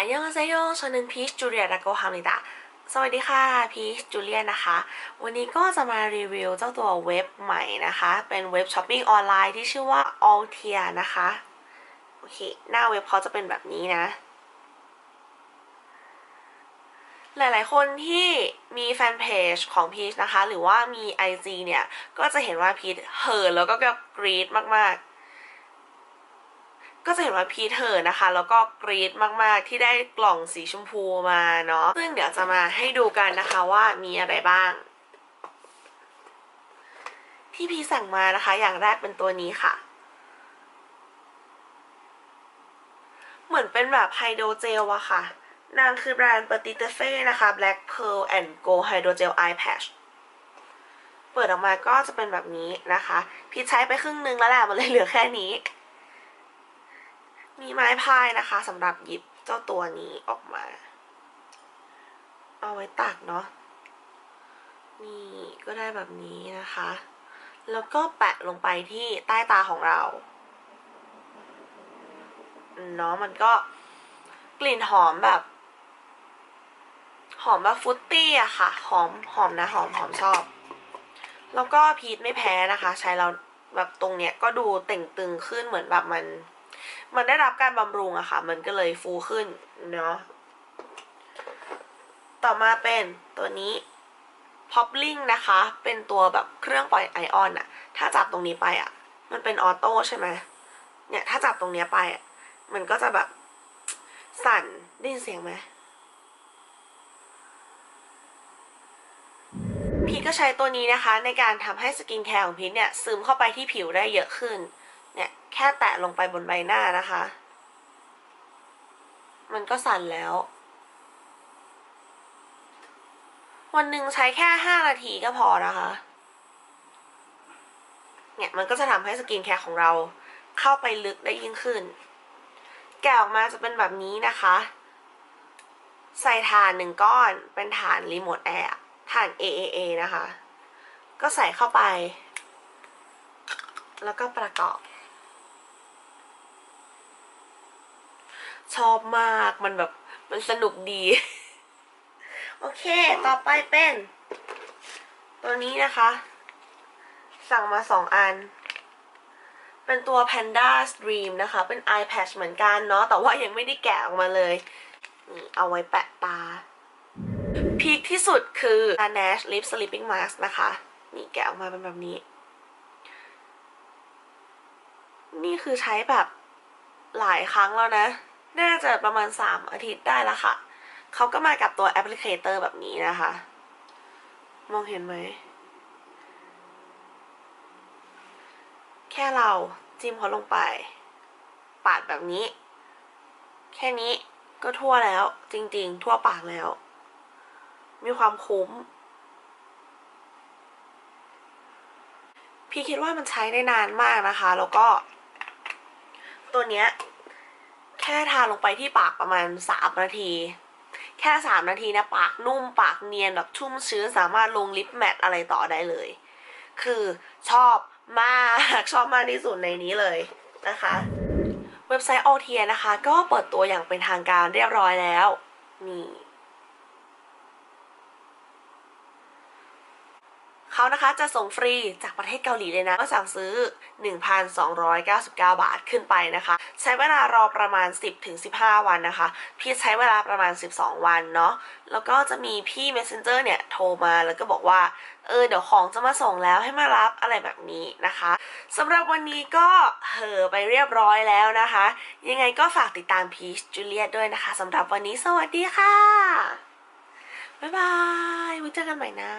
อันยองอาเซโยชนันพีชจูเลียดาโกฮามิดะสวัสดีค่ะพีชจูเลียนะคะ วันนี้ก็จะมารีวิวเจ้าตัวเว็บใหม่นะคะ เป็นเว็บช้อปปิ้งออนไลน์ที่ชื่อว่า Altia นะคะ โอเค หน้าเว็บเขาจะเป็นแบบนี้นะ หลายๆ คนที่มีแฟนเพจของพีชนะคะ หรือว่ามี IG เนี่ย ก็จะเห็นว่าพีชเหินแล้วก็กรี๊ดมากๆ ก็จะเห็นว่าพีเธอนะคะ แล้วก็กรี๊ดมากๆที่ได้กล่องสีชมพูมาเนาะซึ่งเดี๋ยวจะมาให้ดูกันนะคะว่ามีอะไรบ้าง ที่พีสั่งมานะคะ อย่างแรกเป็นตัวนี้ค่ะ เหมือนเป็นแบบไฮโดรเจลอะค่ะ นางคือแบรนด์ปฏิเตเฟ่นะคะ Black Pearl and Gold Hydrogel Eye Patch เปิดออกมาก็จะเป็นแบบนี้นะคะ พีใช้ไปครึ่งนึงแล้วแหละมันเลยเหลือแค่นี้ มีไม้พายนะคะสำหรับหยิบเจ้าตัวนี้ออกมา เอาไว้ตักเนาะนี่ก็ได้แบบนี้นะคะ แล้วก็แปะลงไปที่ใต้ตาของเราเนาะมันก็กลิ่นหอมแบบ หอมแบบฟุตตี้อะค่ะ หอมหอมนะ หอมหอมชอบ แล้วก็พีทไม่แพ้นะคะ ใช้เราแบบตรงเนี้ยก็ดูเต่งตึงขึ้นเหมือนแบบมัน มันได้รับการบำรุงอะค่ะ มันก็เลยฟูขึ้นเนาะต่อมาเป็นตัวนี้ Popling นะคะ เป็นตัวแบบเครื่องปล่อยไอออนอะถ้าจับตรงนี้ไปอะมันเป็นออโต้ใช่ไหมเนี่ยถ้าจับตรงเนี้ยไปอะมันก็จะแบบสั่นได้ยินเสียงไหมพีทก็ใช้ตัวนี้นะคะในการทำให้สกินแคร์ของพีทเนี่ยซึมเข้าไปที่ผิวได้เยอะขึ้น เนี่ยแค่แตะลงไปบนใบหน้านะคะ มันก็สั่นแล้ว วันหนึ่งใช้แค่ห้านาทีก็พอนะคะ เนี่ยมันก็จะทำให้สกินแคร์ของเราเข้าไปลึกได้ยิ่งขึ้น แกะออกมาจะเป็นแบบนี้นะคะ ใส่ถ่านหนึ่งก้อนเป็นฐานรีโมทแอร์ฐาน AAA นะคะ ก็ใส่เข้าไป แล้วก็ประกอบ ชอบมากมันแบบมันสนุกดี โอเค ต่อไปเป็น ตัวนี้นะคะ สั่งมาสองอัน เป็นตัว Panda Stream นะคะ เป็น eye patch เหมือนกันเนาะแต่ว่ายังไม่ได้แกะออกมาเลย เอาไว้แปะตา พีคที่สุดคือ Laneige Lip Sleeping Mask นะคะ นี่แกะออกมาเป็นแบบนี้ นี่คือใช้แบบหลายครั้งแล้วนะ น่าจะประมาณ 3 อาทิตย์ได้ละค่ะ เขาก็มากับตัวแอปพลิเคเตอร์แบบนี้นะคะ มองเห็นไหม แค่เราจิ้มเขาลงไป ปาดแบบนี้ แค่นี้ก็ทั่วแล้ว จริงๆ ทั่วปากแล้ว มีความคุ้ม พี่คิดว่ามันใช้ได้นานมากนะคะ แล้วก็ ตัวเนี้ย แค่ทาลงไปที่ปากประมาณสามนาที แค่สามนาทีนะปากนุ่มปากเนียนแบบชุ่มชื้นสามารถลงลิปแมทอะไรต่อได้เลย คือชอบมากชอบมากที่สุดในนี้เลยนะคะ เว็บไซต์ o t เนะคะ ก็เปิดตัวอย่างเป็นทางการเรียบร้อยแล้วนี่ เขานะคะจะส่งฟรีจากประเทศเกาหลีเลยนะก็สั่งซื้อ 1,299 บาทขึ้นไปนะคะ ใช้เวลารอประมาณ 10-15 วันนะคะ พี่ใช้เวลาประมาณ 12 วันเนาะแล้วก็จะมีพี่ messenger เนี่ยโทรมาแล้วก็บอกว่าเออเดี๋ยวของจะมาส่งแล้วให้มารับอะไรแบบนี้นะคะสำหรับวันนี้ก็เหอไปเรียบร้อยแล้วนะคะ ยังไงก็ฝากติดตามพีชจูเลียตด้วยนะคะสำหรับวันนี้สวัสดีค่ะ บ๊ายบายไว้เจอกันใหม่นะ